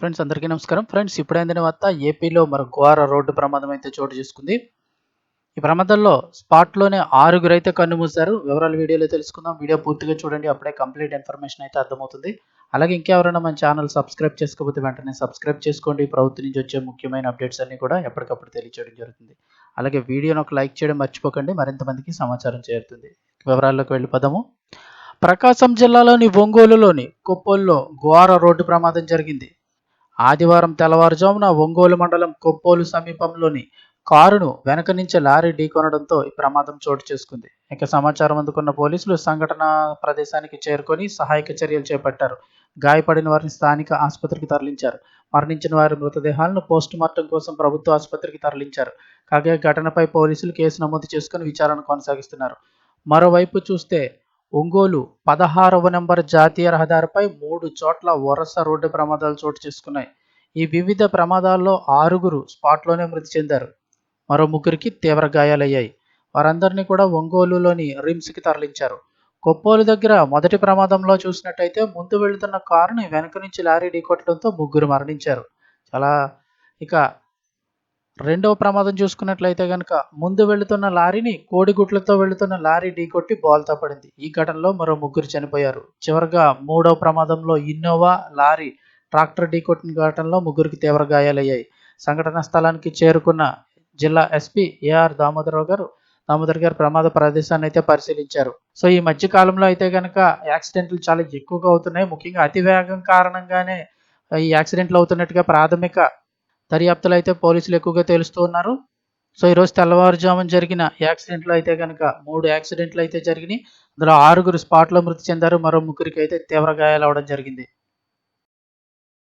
Friends అందరికీ నమస్కారం. Friends ఇప్పుడైన వార్త ఏపీలో మరో ఘోర రోడ్డు ప్రమాదం అయితే చోటు చేసుకుంది. ఈ ప్రమాదంలో స్పాట్లోనే ఆరుగురు అయితే కన్నుమూశారు వివరాలు వీడియోలో తెలుసుకుందాం. వీడియో పూర్తిగా చూడండి. అప్పుడే కంప్లీట్ ఇన్ఫర్మేషన్ అయితే అర్థమవుతుంది. అలాగే ఇంకెవరైనా మన ఛానల్ సబ్స్క్రైబ్ చేసుకోకపోతే వెంటనే సబ్స్క్రైబ్ చేసుకోండి. ప్రభుత్వం నుంచి వచ్చే ముఖ్యమైన అప్డేట్స్ అన్ని కూడా ఎప్పటికప్పుడు తెలియచేయడం జరుగుతుంది. అలాగే వీడియోను ఒక లైక్ చేయడం మర్చిపోకండి. మరింత మందికి సమాచారం చేరుతుంది. వివరాల్లోకి వెళ్ళిపోదాము. ప్రకాశం జిల్లాలోని ఒంగోలులోని కొప్పోల్లో ఘోర రోడ్డు ప్రమాదం జరిగింది. ఆదివారం తెల్లవారుజామున ఒంగోలు మండలం కొప్పోలు సమీపంలోని కారును వెనక నుంచి లారీ ఢీకొనడంతో ఈ ప్రమాదం చోటు చేసుకుంది. ఇక సమాచారం అందుకున్న పోలీసులు సంఘటన ప్రదేశానికి చేరుకొని సహాయక చర్యలు చేపట్టారు. గాయపడిన వారిని స్థానిక ఆసుపత్రికి తరలించారు. మరణించిన వారి మృతదేహాలను పోస్ట్ మార్టం కోసం ప్రభుత్వ ఆసుపత్రికి తరలించారు. కాగా ఘటనపై పోలీసులు కేసు నమోదు చేసుకుని విచారణ కొనసాగిస్తున్నారు. మరోవైపు చూస్తే ఒంగోలు పదహారవ నెంబర్ జాతీయ రహదారిపై మూడు చోట్ల వరుస రోడ్డు ప్రమాదాలు చోటు చేసుకున్నాయి. ఈ వివిధ ప్రమాదాల్లో ఆరుగురు స్పాట్లోనే మృతి చెందారు. మరో ముగ్గురికి తీవ్ర గాయాలయ్యాయి. వారందరినీ కూడా ఒంగోలులోని రిమ్స్కి తరలించారు. కొప్పోలు దగ్గర మొదటి ప్రమాదంలో చూసినట్టయితే ముందు వెళుతున్న కారుని వెనక నుంచి లారీ ఢీకొట్టడంతో ముగ్గురు మరణించారు. చాలా ఇక రెండవ ప్రమాదం చూసుకున్నట్లయితే కనుక ముందు వెళుతున్న లారీని కోడిగుట్లతో వెళుతున్న లారీ ఢీకొట్టి బోల్తా పడింది. ఈ ఘటనలో మరో ముగ్గురు చనిపోయారు. చివరగా మూడవ ప్రమాదంలో ఇన్నోవా లారీ ట్రాక్టర్ ఢీకొట్టిన ఘటనలో ముగ్గురికి తీవ్ర గాయాలయ్యాయి. సంఘటన స్థలానికి చేరుకున్న జిల్లా ఎస్పీ ఏఆర్ దామోదరరావు గారు దామోదర్ గారు ప్రమాద ప్రదేశాన్ని అయితే పరిశీలించారు. సో ఈ మధ్య కాలంలో అయితే కనుక యాక్సిడెంట్లు చాలా ఎక్కువగా అవుతున్నాయి. ముఖ్యంగా అతివేగం కారణంగానే ఈ యాక్సిడెంట్లు అవుతున్నట్టుగా ప్రాథమిక దర్యాప్తులు అయితే పోలీసులు ఎక్కువగా తెలుస్తూ ఉన్నారు. సో ఈరోజు తెల్లవారుజామున జరిగిన యాక్సిడెంట్లు అయితే కనుక మూడు యాక్సిడెంట్లు అయితే జరిగినాయి. అందులో ఆరుగురు స్పాట్లో మృతి చెందారు. మరో ముగ్గురికి అయితే తీవ్ర గాయాలు అవడం జరిగింది.